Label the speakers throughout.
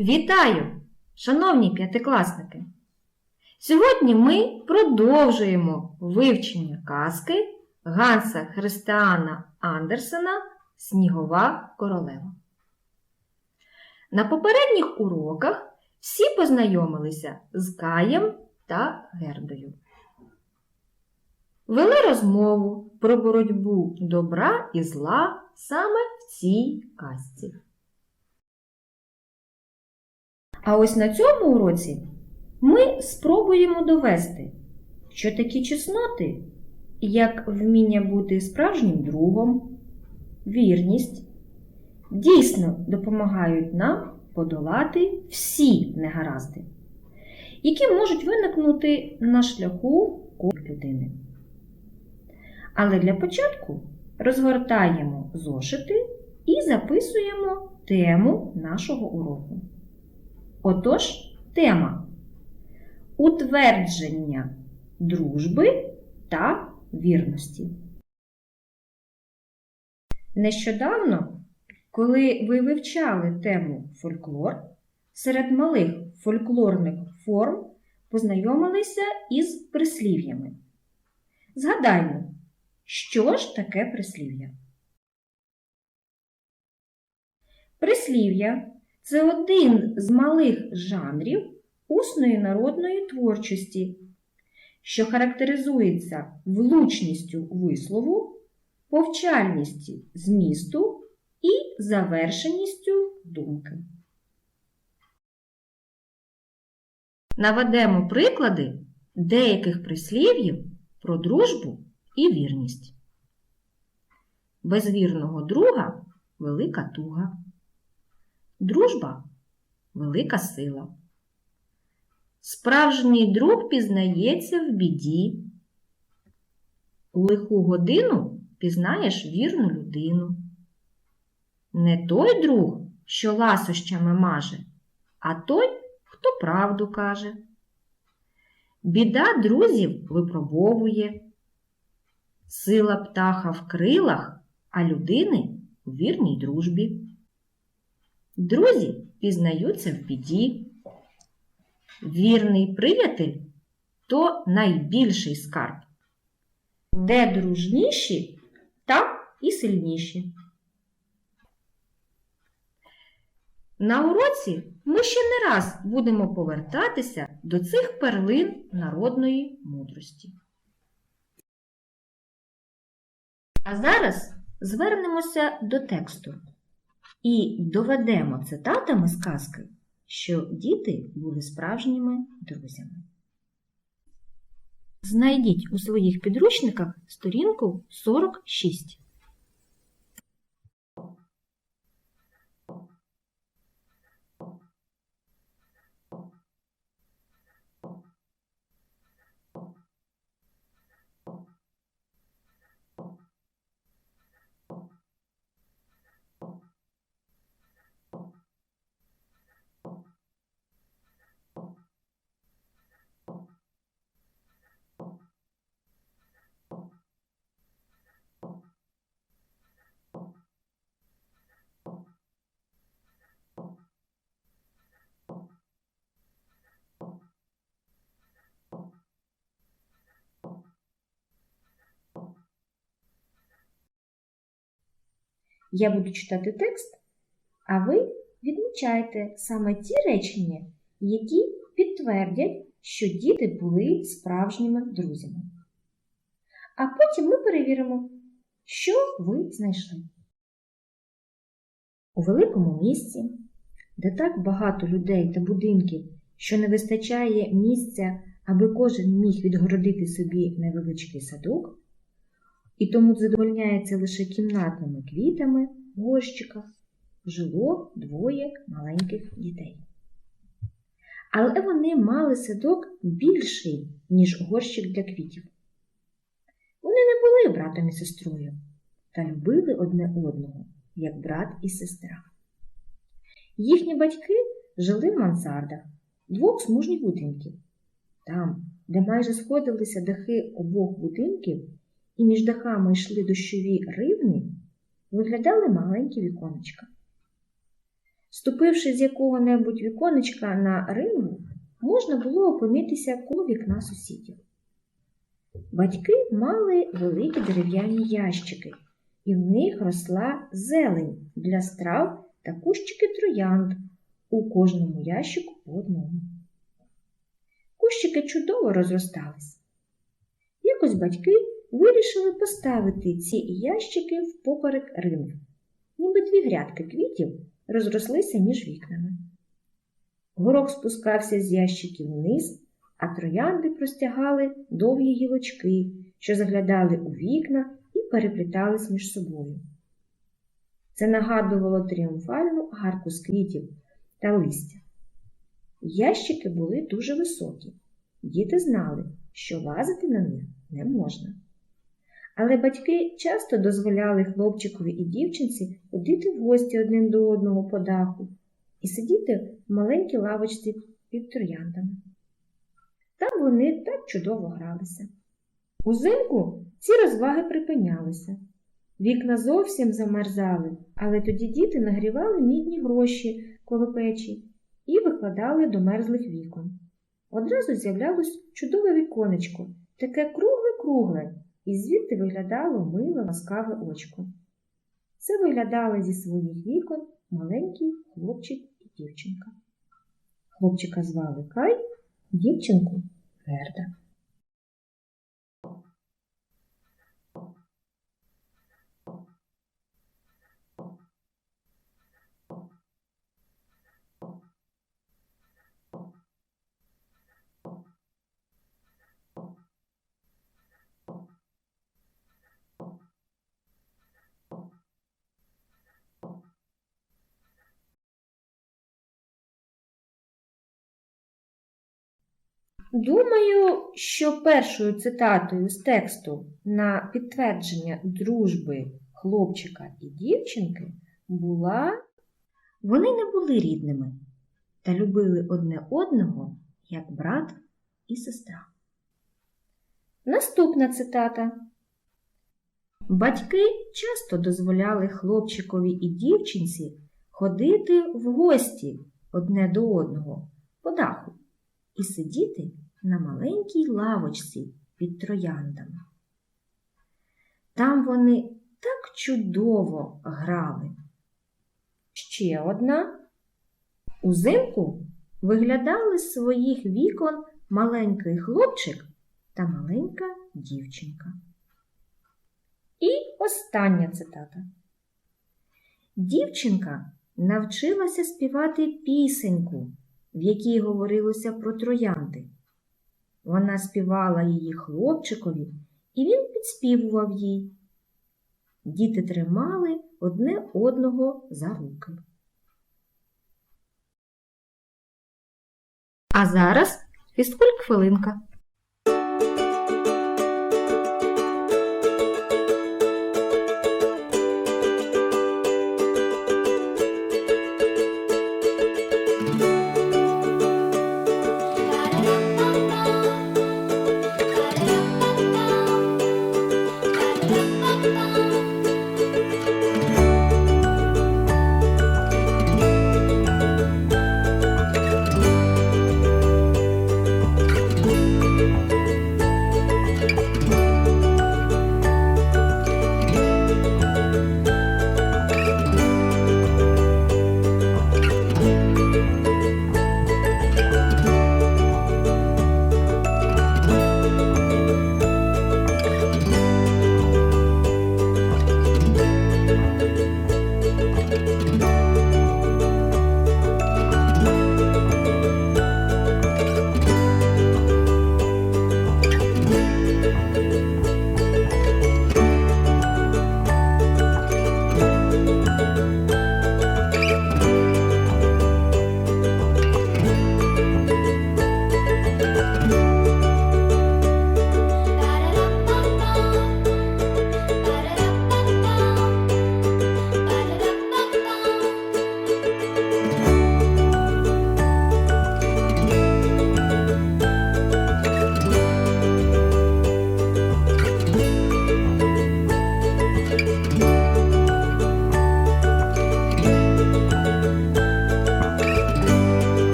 Speaker 1: Вітаю, шановні п'ятикласники! Сьогодні ми продовжуємо вивчення казки Ганса Христиана Андерсена Снігова королева. На попередніх уроках всі познайомилися з Каєм та Гердою. Вели розмову про боротьбу добра і зла саме в цій казці. А ось на цьому уроці ми спробуємо довести, що такі чесноти, як вміння бути справжнім другом, вірність, дійсно допомагають нам подолати всі негаразди, які можуть виникнути на шляху кожної людини. Але для початку розгортаємо зошити і записуємо тему нашого уроку. Отож, тема утвердження дружби та вірності. Нещодавно, коли ви вивчали тему фольклор, серед малих фольклорних форм познайомилися із прислів'ями. Згадаймо, що ж таке прислів'я? Прислів'я це один з малих жанрів усної народної творчості, що характеризується влучністю вислову, повчальністю змісту і завершеністю думки. Наведемо приклади деяких прислів'їв про дружбу і вірність. Без вірного друга велика туга. Дружба велика сила. Справжній друг пізнається в біді. У лиху годину пізнаєш вірну людину. Не той друг, що ласощами маже, а той, хто правду каже. Біда друзів випробовує. Сила птаха в крилах, а людини у вірній дружбі. Друзі пізнаються в біді. Вірний приятель то найбільший скарб. Де дружніші, там і сильніші. На уроці ми ще не раз будемо повертатися до цих перлин народної мудрості. А зараз звернемося до тексту і доведемо цитатами з казки, що діти були справжніми друзями. Знайдіть у своїх підручниках сторінку 46. Я буду читати текст, а ви відмічайте саме ті речення, які підтвердять, що діти були справжніми друзями. А потім ми перевіримо, що ви знайшли. У великому місці, де так багато людей та будинків, що не вистачає місця, аби кожен міг відгородити собі невеличкий садок, і тому задовольняється лише кімнатними квітами в горщиках, жило двоє маленьких дітей. Але вони мали садок більший, ніж горщик для квітів. Вони не були братом і сестрою та любили одне одного, як брат і сестра. Їхні батьки жили в мансардах двох смужніх будинків. Там, де майже сходилися дахи обох будинків, і між дахами йшли дощові ривни, виглядали маленькі віконечка. Ступивши з якого-небудь віконечка на рингу, можна було опинитися коло вікна сусідів. Батьки мали великі дерев'яні ящики, і в них росла зелень для страв та кущики троянд, у кожному ящику по одному. Кущики чудово розростались. Якось батьки вирішили поставити ці ящики впоперек ринв, ніби дві грядки квітів розрослися між вікнами. Горох спускався з ящиків вниз, а троянди простягали довгі гілочки, що заглядали у вікна і переплітались між собою. Це нагадувало тріумфальну гарку з квітів та листя. Ящики були дуже високі. Діти знали, що лазити на них не можна. Але батьки часто дозволяли хлопчикові і дівчинці ходити в гості один до одного по даху і сидіти в маленькій лавочці під трояндами. Там вони так чудово гралися. Узимку ці розваги припинялися. Вікна зовсім замерзали, але тоді діти нагрівали мідні гроші коло печі і викладали до мерзлих вікон. Одразу з'являлось чудове віконечко, таке кругле-кругле, і звідти виглядало миле ласкаве очко. Це виглядали зі своїх вікон маленький хлопчик і дівчинка. Хлопчика звали Кай, дівчинку Герда. Думаю, що першою цитатою з тексту на підтвердження дружби хлопчика і дівчинки була Вони не були рідними та любили одне одного як брат і сестра. Наступна цитата. Батьки часто дозволяли хлопчикові і дівчинці ходити в гості одне до одного по даху і сидіти на маленькій лавочці під трояндами. Там вони так чудово грали. Ще одна. Узимку виглядали з своїх вікон маленький хлопчик та маленька дівчинка. І остання цитата. Дівчинка навчилася співати пісеньку в якій говорилося про троянди. Вона співала її хлопчикові, і він підспівував їй. Діти тримали одне одного за руки. А зараз фізкульт хвилинка.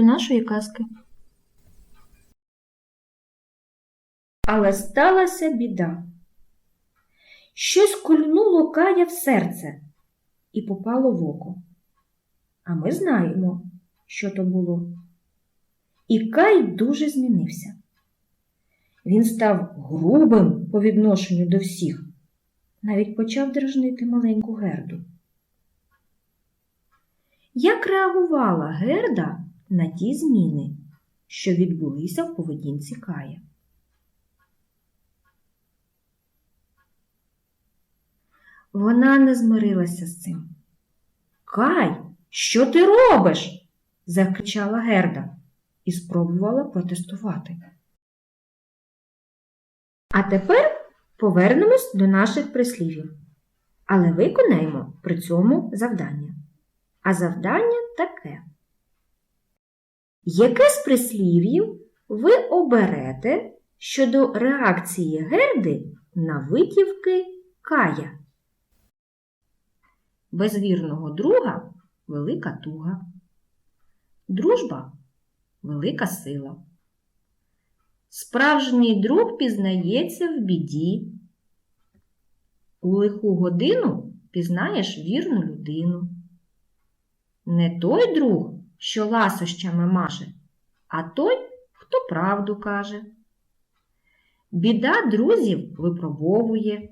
Speaker 1: До нашої казки. Але сталася біда. Щось кульнуло Кая в серце і попало в око. А ми знаємо, що то було. І Кай дуже змінився. Він став грубим по відношенню до всіх, навіть почав дражнити маленьку Герду. Як реагувала Герда на ті зміни, що відбулися в поведінці Кая? Вона не змирилася з цим. Кай, що ти робиш? закричала Герда і спробувала протестувати. А тепер повернемось до наших прислів'їв, але виконаємо при цьому завдання. А завдання таке. Яке з прислів'їв ви оберете щодо реакції Герди на витівки Кая? Без вірного друга велика туга. Дружба велика сила. Справжній друг пізнається в біді. У лиху годину пізнаєш вірну людину. Не той друг, що ласощами маже, а той, хто правду каже. Біда друзів випробовує.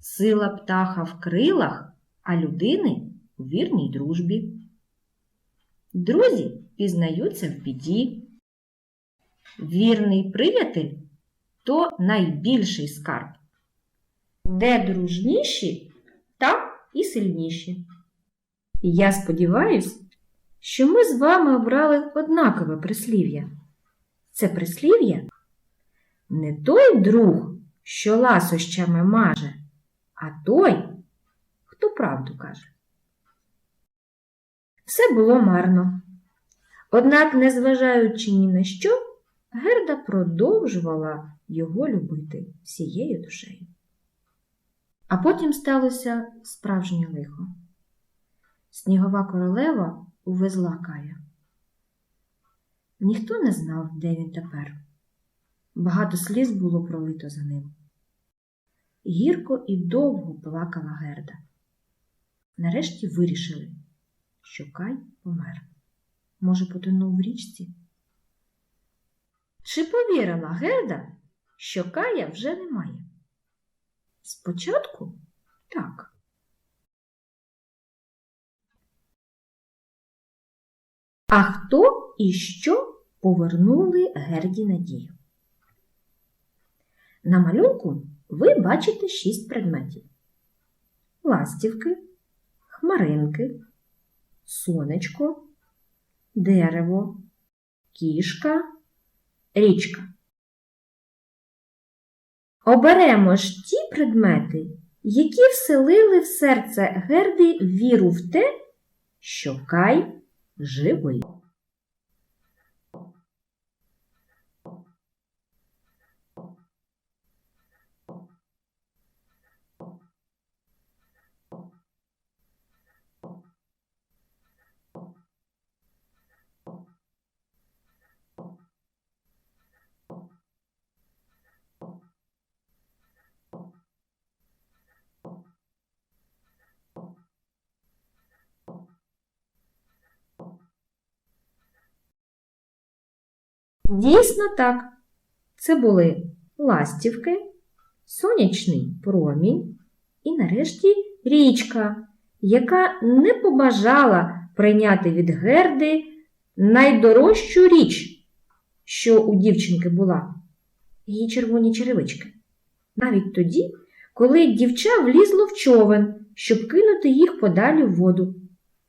Speaker 1: Сила птаха в крилах, а людини у вірній дружбі. Друзі пізнаються в біді. Вірний приятель то найбільший скарб. Де дружніші, там і сильніші. Я сподіваюсь, що ми з вами обрали однакове прислів'я. Це прислів'я не той друг, що ласощами маже, а той, хто правду каже. Все було марно. Однак, незважаючи ні на що, Герда продовжувала його любити всією душею. А потім сталося справжнє лихо. Снігова королева увезла Кая. Ніхто не знав, де він тепер. Багато сліз було пролито за ним. Гірко і довго плакала Герда. Нарешті вирішили, що Кай помер. Може, потонув в річці? Чи повірила Герда, що Кая вже немає? Спочатку так. А хто і що повернули Герді надію? На малюнку ви бачите шість предметів: ластівки, хмаринки, сонечко, дерево, кішка, річка. Оберемо ж ті предмети, які вселили в серце Герди віру в те, що Кай живий. Дійсно так. Це були ластівки, сонячний промінь і нарешті річка, яка не побажала прийняти від Герди найдорожчу річ, що у дівчинки була її червоні черевички. Навіть тоді, коли дівча влізло в човен, щоб кинути їх подалі в воду.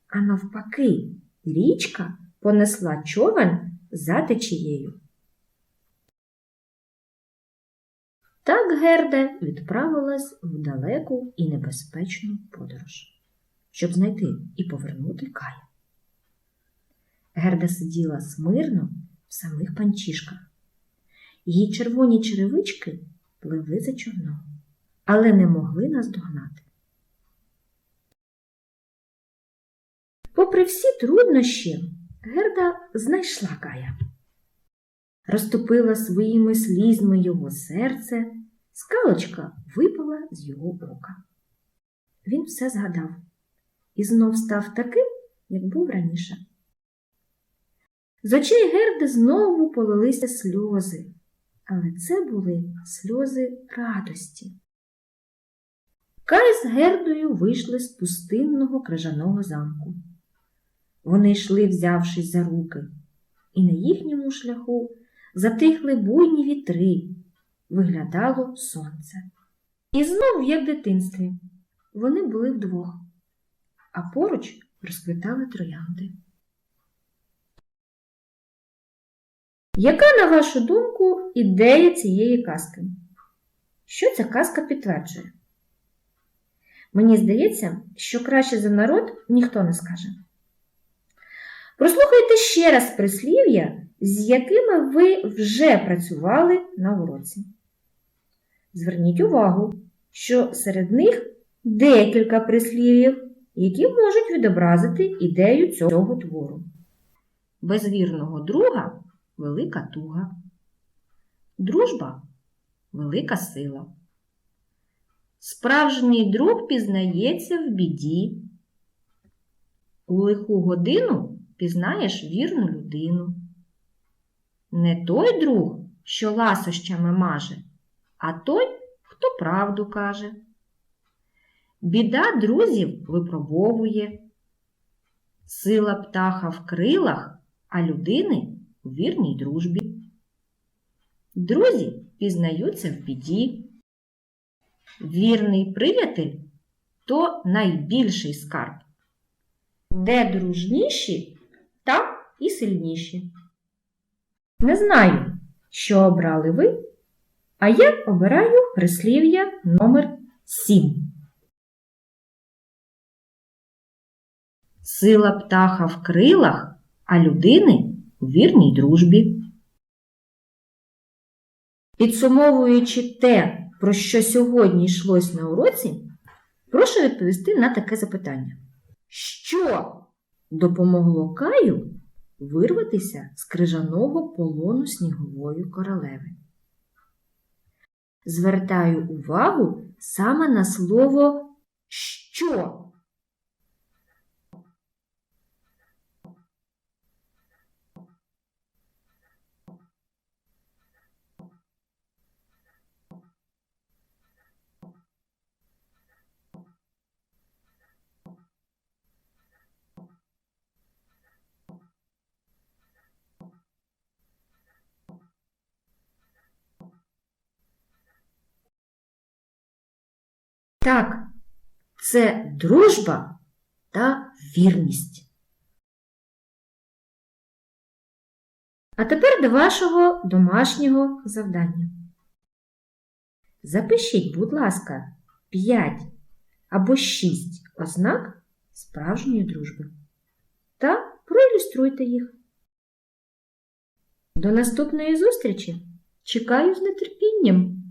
Speaker 1: А навпаки, річка понесла човен за течією. Так Герда відправилась в далеку і небезпечну подорож, щоб знайти і повернути Кая. Герда сиділа смирно в самих панчішках. Її червоні черевички пливли за човном, але не могли наздогнати. Попри всі труднощі, Герда знайшла Кая. Розтопила своїми слізьми його серце, скалочка випала з його ока. Він все згадав і знов став таким, як був раніше. З очей Герди знову полилися сльози, але це були сльози радості. Кай з Гердою вийшли з пустинного крижаного замку. Вони йшли, взявшись за руки, і на їхньому шляху затихли буйні вітри, виглядало сонце. І знов, як в дитинстві, вони були вдвох, а поруч розквітали троянди. Яка, на вашу думку, ідея цієї казки? Що ця казка підтверджує? Мені здається, що краще за народ ніхто не скаже. Прослухайте ще раз прислів'я, з якими ви вже працювали на уроці. Зверніть увагу, що серед них декілька прислів'їв, які можуть відобразити ідею цього твору. Без вірного друга велика туга. Дружба велика сила. Справжній друг пізнається в біді. У лиху годину пізнаєш вірну людину. Не той друг, що ласощами маже, а той, хто правду каже. Біда друзів випробовує. Сила птаха в крилах, а людини у вірній дружбі. Друзі пізнаються в біді. Вірний приятель то найбільший скарб. Де дружніші, там і сильніші. Не знаю, що обрали ви, а я обираю прислів'я номер 7. Сила птаха в крилах, а людини у вірній дружбі. Підсумовуючи те, про що сьогодні йшлось на уроці, прошу відповісти на таке запитання. Що допомогло Каю вирватися з крижаного полону снігової королеви? Звертаю увагу саме на слово що. Так, це дружба та вірність. А тепер до вашого домашнього завдання. Запишіть, будь ласка, 5 або 6 ознак справжньої дружби та проілюструйте їх. До наступної зустрічі! Чекаю з нетерпінням!